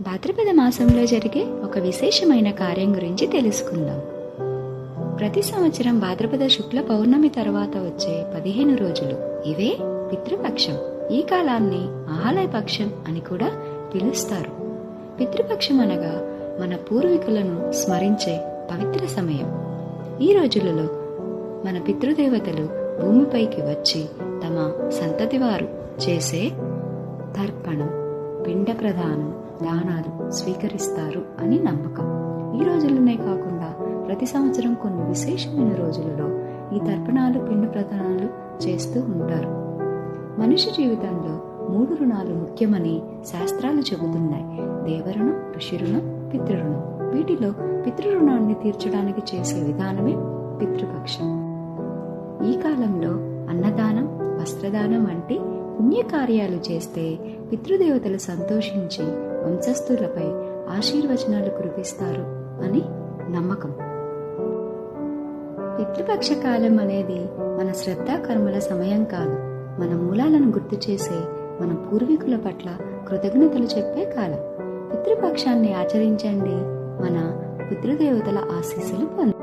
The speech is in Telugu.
భాద్రపద మాసంలో జరిగే ఒక విశేషమైన కార్యం గురించి తెలుసుకుందాం. ప్రతి సంవత్సరం భాద్రపద శుక్ల పౌర్ణమి తర్వాత వచ్చే పదిహేను రోజులు ఇవే పితృపక్షం. ఈ కాలాన్ని ఆహాలయ పక్షం అని కూడా పిలుస్తారు. పితృపక్షం అనగా మన పూర్వీకులను స్మరించే పవిత్ర సమయం. ఈ రోజులలో మన పితృదేవతలు భూమిపైకి వచ్చి తమ సంతతి వారు చేసే తర్పణం. పిండ ప్రదానం దానాలు స్వీకరిస్తారు అని నమ్మకం. ఈ రోజుల్లోనే కాకుండా ప్రతి సంవత్సరం కొన్ని విశేషమైన రోజులలో ఈ తర్పణాలు పిండ ప్రదానాలు చేస్తూ ఉంటారు. మనిషి జీవితంలో మూడు రుణాలు ముఖ్యమని శాస్త్రాలు చెబుతున్నాయి. దేవరుణం ఋషిరుణం పితృరుణం. వీటిలో పితృరుణాన్ని తీర్చడానికి చేసే విధానమే పితృపక్షం ఈ కాలంలో అన్నదానం వస్త్రదానం వంటి పుణ్యకార్యాలు చేస్తే పితృదేవతలు సంతోషించి వంశస్థులపై ఆశీర్వచనాలు కురిపిస్తారు అని నమ్మకం. పితృపక్ష కాలం అనేది మన శ్రద్ధాకర్మల సమయం కాదు. మన మూలాలను గుర్తు చేసే మన పూర్వీకుల పట్ల కృతజ్ఞతలు చెప్పే కాలం. పితృపక్షాన్ని ఆచరించండి. మన పితృదేవతల ఆశీస్సులు పొందండి.